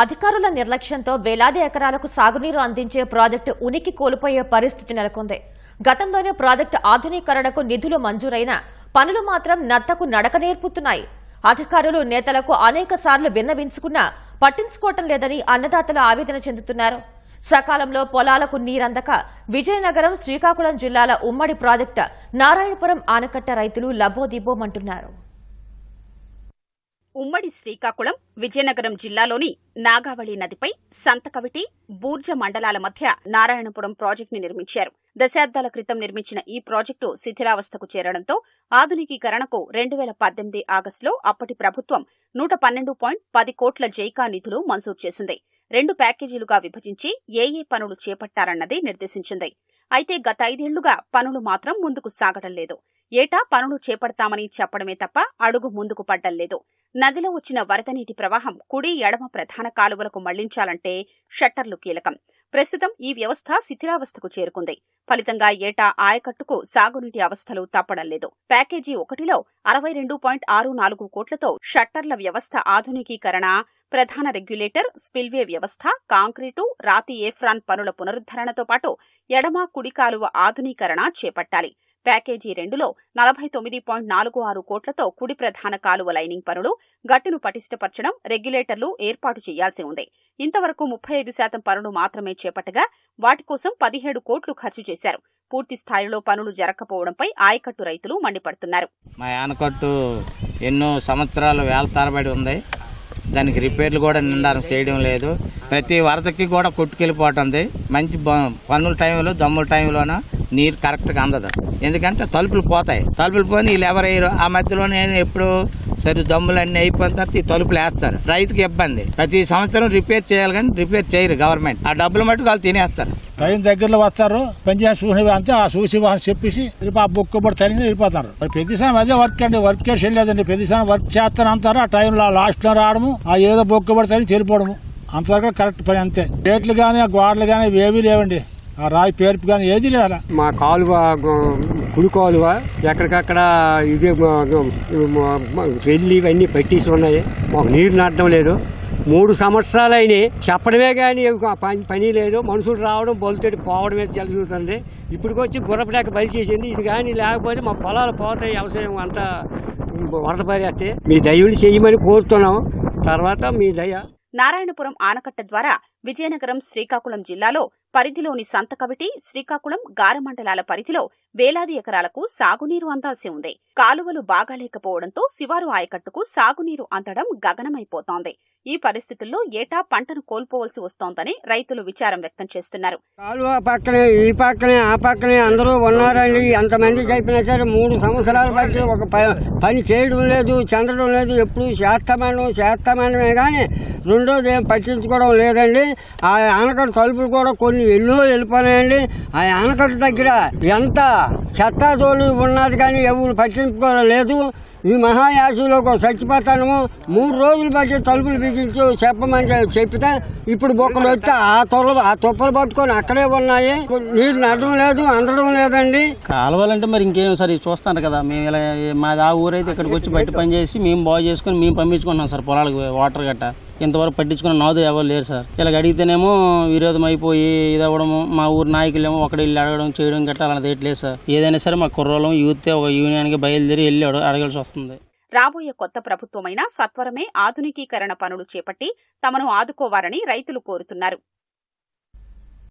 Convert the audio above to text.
అధికారుల నిర్లక్ష్యంతో వేలాది ఎకరాలకు సాగునీరు అందించే ప్రాజెక్టు ఉనికి కోల్పోయే పరిస్థితి నెలకొంది. గతంలోనే ప్రాజెక్టు ఆధునీకరణకు నిధులు మంజూరైన పనులు మాత్రం నత్తకు నడక నేర్పుతున్నాయి. అధికారులు నేతలకు అనేక సార్లు విన్నవించుకున్నా పట్టించుకోవటం లేదని అన్నదాతలు ఆవేదన చెందుతున్నారు. సకాలంలో పొలాలకు నీరందక విజయనగరం శ్రీకాకుళం జిల్లాల ఉమ్మడి ప్రాజెక్టు నారాయణపురం ఆనకట్ట రైతులు లబోదిబోమంటున్నారు. ఉమ్మడి శ్రీకాకుళం విజయనగరం జిల్లాలోని నాగావళి నదిపై సంతకవిటి బూర్జ మండలాల మధ్య నారాయణపురం ప్రాజెక్టుని నిర్మించారు. దశాబ్దాల క్రితం నిర్మించిన ఈ ప్రాజెక్టు శిథిలావస్థకు చేరడంతో ఆధునికీకరణకు రెండు వేల పద్దెనిమిది ఆగస్టులో అప్పటి ప్రభుత్వం నూట పన్నెండు పాయింట్ పది కోట్ల జైకా నిధులు మంజూరు చేసింది. రెండు ప్యాకేజీలుగా విభజించి ఏ ఏ పనులు చేపట్టారన్నది నిర్దేశించింది. అయితే గత ఐదేళ్ళుగా పనులు మాత్రం ముందుకు సాగడం లేదు. ఏటా పనులు చేపడతామని చెప్పడమే తప్ప అడుగు ముందుకు పడ్డం లేదు. నదిలో వచ్చిన వరద నీటి ప్రవాహం కుడి ఎడమ ప్రధాన కాలువలకు మళ్ళించాలంటే షట్టర్లు కీలకం. ప్రస్తుతం ఈ వ్యవస్థ శిథిలావస్థకు చేరుకుంది. ఫలితంగా ఏటా ఆయకట్టుకు సాగునీటి అవస్థలు తప్పడం లేదు. ప్యాకేజీ ఒకటిలో అరవై రెండు పాయింట్ ఆరు నాలుగు కోట్లతో షట్టర్ల వ్యవస్థ ఆధునికీకరణ ప్రధాన రెగ్యులేటర్ స్పిల్వే వ్యవస్థ కాంక్రీటు రాతి ఏఫ్రాన్ పనుల పునరుద్ధరణతో పాటు ఎడమ కుడి కాలువ ఆధునీకరణ చేపట్టాలి. ప్యాకేజీ రెండులో నలభై తొమ్మిది పాయింట్ నాలుగు ఆరు కోట్లతో కుడి ప్రధాన కాలువ లైనింగ్ పనులు గట్టును పటిష్టపరచడం రెగ్యులేటర్లు ఏర్పాటు చేయాల్సి ఉంది. ఇంతవరకు ముప్పై ఐదు శాతం పనులు మాత్రమే చేపట్టగా వాటి కోసం పదిహేడు కోట్లు ఖర్చు చేశారు. పూర్తి స్థాయిలో పనులు జరగకపోవడంపై ఆయకట్టు రైతులు మండిపడుతున్నారు. మా ఆనకట్టు ఎన్నో సంవత్సరాలు వేల తరబడి ఉంది. దానికి రిపేర్లు కూడా నిండారం చేయడం లేదు. ప్రతి వరదకి కూడా కొట్టుకెళ్ళిపోవటం మంచి పనుల టైంలో దమ్ముల టైంలోన నీరు కరెక్ట్గా అందదు. ఎందుకంటే తలుపులు పోతాయి. తలుపులు పోయి వీళ్ళు ఎవరు ఆ మధ్యలో నేను ఎప్పుడు సరే దమ్ములు అన్నీ అయిపోయిన తర్వాత ఈ తలుపులు వేస్తారు. రైతుకి ఇబ్బంది. ప్రతి సంవత్సరం రిపేర్ చేయాలి కానీ రిపేర్ చేయరు గవర్నమెంట్. ఆ డబ్బులు మట్టుకు వాళ్ళు తినేస్తారు. టైం దగ్గరలో వస్తారు. పనిచేసి చూసి అంతే. ఆ చూసి వాళ్ళు చెప్పేసి రేపు ఆ బుక్ కూడా తరిగి వెళ్ళిపోతారు ప్రతిసారి అదే వర్క్ అండి. వర్క్ చేసి వెళ్ళలేదండి ప్రతిసారి వర్క్ చేస్తాను అంటారు. ఆ టైంలో లాస్ట్లో రావడము ఆ ఏదో బొక్క కూడా చెరిపోవడము. అంతవరకు కరెక్ట్ పని అంతే. గేట్లు కానీ గోడలు కానీ ఏవీ లేవండి. ఆ రాయి పేర్పు కానీ ఏది లేదు మా కాలువ కుడి కాలువ ఎక్కడికక్కడ ఇది వెళ్ళి ఇవన్నీ పెట్టేసి ఉన్నాయి. మాకు నీరు నడడం లేదు. మూడు సంవత్సరాలు అయినాయి. చెప్పడమే కానీ పని పని లేదు. మనుషులు రావడం బొలుతోటి పోవడమే జరుగుతుంది ఇప్పటికొచ్చి గుర్రపడాక బలి చేసింది. ఇది కానీ లేకపోతే మా పొలాలు పోతాయి. వ్యవసాయం అంతా వరద పరిస్తే మీ దయవుని చేయమని కోరుతున్నాం తర్వాత మీ దయ. నారాయణపురం ఆనకట్ట ద్వారా విజయనగరం శ్రీకాకుళం జిల్లాలో పరిధిలోని సంతకవిటి శ్రీకాకుళం గారమండలాల పరిధిలో వేలాది ఎకరాలకు సాగునీరు అందాల్సి ఉంది. కాలువలు బాగాలేకపోవడంతో శివారు ఆయకట్టుకు సాగునీరు అందడం గగనమైపోతోంది. ఈ పరిస్థితుల్లో ఏటా పంటను కోల్పోవలసి వస్తోందని రైతులు విచారం వ్యక్తం చేస్తున్నారు. కాలువ పక్కనే ఈ పక్కనే ఆ పక్కనే అందరూ ఉన్నారండి. ఎంతమంది చెప్పినా సరే మూడు సంవత్సరాల బట్టి ఒక ప- పని చేయడం లేదు చెందడం లేదు. ఎప్పుడు చేస్తామనం చేస్తామనమే కానీ రెండోది ఏం పట్టించుకోవడం లేదండి. ఆ ఆనకట్ట తలుపులు కూడా కొన్ని ఎన్నో వెళ్ళిపోయాయండి ఆ ఆనకట్ట దగ్గర ఎంత చెత్తాదోలు ఉన్నది కానీ ఎవరు పట్టించుకోవడం ఈ ఈ మహాయాసులోకి చచ్చిపోతాను మూడు రోజులు బట్టి తలుపులు బిగించి చెప్పమని చెప్పి చెప్తే ఇప్పుడు బొక్కలు వస్తే ఆ తొల ఆ తుప్పలు పట్టుకొని అక్కడే ఉన్నాయి. నీరు నడడం లేదు అందడం లేదండి. కాలువలంటే మరి ఇంకేం సార్ చూస్తాను కదా. మేము ఇలా మాది ఆ ఊరైతే ఇక్కడికి వచ్చి బయట పని చేసి మేము బాగు చేసుకొని మేము పంపించుకున్నాం సార్ పొలాలకు వాటర్ గట్ట. ఇంతవరకు పట్టించుకున్న నాదు ఎవరు లేరు సార్. ఇలా అడిగితేనేమో విరోధం అయిపోయి ఇది అవ్వడము మా ఊరు నాయకులేమో ఒకటి వెళ్ళి అడగడం చేయడం గట్ట అలా లేదు సార్. ఏదైనా సరే మా కుర్రోళ్ళం యూత్ ఒక యూనియన్కి బయలుదేరి వెళ్ళి అడగాల్సి వస్తుంది. రాబోయే కొత్త ప్రభుత్వమైనా సత్వరమే ఆధునికీకరణ పనులు చేపట్టి తమను ఆదుకోవాలని రైతులు కోరుతున్నారు.